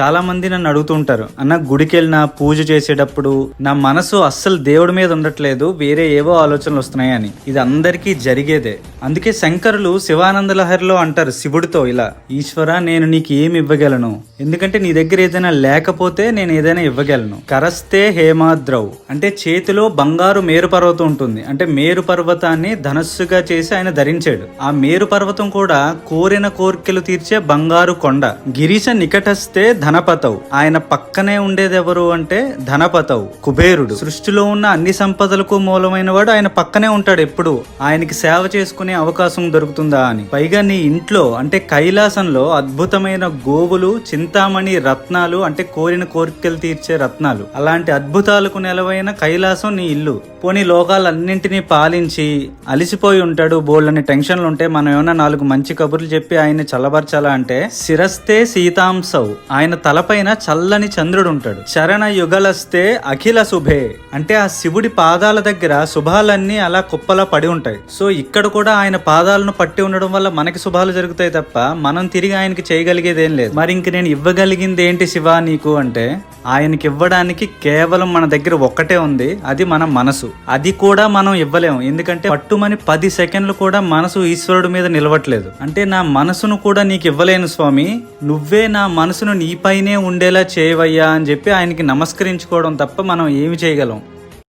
చాలా మంది నన్ను అడుగుతుంటారు అన్న గుడికి వెళ్ళినా పూజ చేసేటప్పుడు నా మనసు అస్సలు దేవుడి మీద ఉండట్లేదు వేరే ఏవో ఆలోచనలు వస్తున్నాయని. ఇది అందరికీ జరిగేదే. అందుకే శంకరులు శివానంద లహరిలో అంటారు శివుడితో ఇలా ఈశ్వర నేను నీకు ఏమి ఇవ్వగలను? ఎందుకంటే నీ దగ్గర ఏదైనా లేకపోతే నేను ఏదైనా ఇవ్వగలను. కరస్తే హేమాద్రవ్ అంటే చేతిలో బంగారు మేరు పర్వతం ఉంటుంది. అంటే మేరు పర్వతాన్ని ధనస్సుగా చేసి ఆయన ధరించాడు. ఆ మేరు పర్వతం కూడా కోరిన కోరికలు తీర్చే బంగారు కొండ. గిరీశ నికటస్తే ధనపతవు ఆయన పక్కనే ఉండేదెవరు అంటే ధనపతవు కుబేరుడు. సృష్టిలో ఉన్న అన్ని సంపదలకు మూలమైన వాడు ఆయన పక్కనే ఉంటాడు ఎప్పుడు. ఆయనకి సేవ చేసుకుని అవకాశం దొరుకుతుందా అని. పైగా నీ ఇంట్లో అంటే కైలాసంలో అద్భుతమైన గోవులు చింతామణి రత్నాలు అంటే కోరిన కోరికలు తీర్చే రత్నాలు. అలాంటి అద్భుతాలకు నెలవైన కైలాసం నీ ఇల్లు. పోనీ లోకాలన్నింటినీ పాలించి అలిసిపోయి ఉంటాడు బోళ్ళని టెన్షన్లు ఉంటే మనం ఏమైనా నాలుగు మంచి కబుర్లు చెప్పి ఆయన్ని చల్లబరచాలా అంటే శిరస్తే సీతాంసౌ ఆయన తలపైన చల్లని చంద్రుడు ఉంటాడు చరణ యుగలస్తే అఖిల శుభే. అంటే ఆ శివుడి పాదాల దగ్గర శుభాలన్నీ అలా కుప్పలా పడి ఉంటాయి. సో ఇక్కడ కూడా ఆయన పాదాలను పట్టి ఉండడం వల్ల మనకి శుభాలు జరుగుతాయి తప్ప మనం తిరిగి ఆయనకి చేయగలిగేది ఏం లేదు. మరి ఇంక నేను ఇవ్వగలిగింది ఏంటి శివ నీకు అంటే ఆయనకి ఇవ్వడానికి కేవలం మన దగ్గర ఒక్కటే ఉంది అది మన మనసు. అది కూడా మనం ఇవ్వలేము. ఎందుకంటే పట్టుమని పది సెకండ్లు కూడా మనసు ఈశ్వరుడు మీద నిలవట్లేదు. అంటే నా మనసును కూడా నీకు ఇవ్వలేను స్వామి. నువ్వే నా మనసును నీపైనే ఉండేలా చేయవయ్యా అని చెప్పి ఆయనకి నమస్కరించుకోవడం తప్ప మనం ఏమి చేయగలం.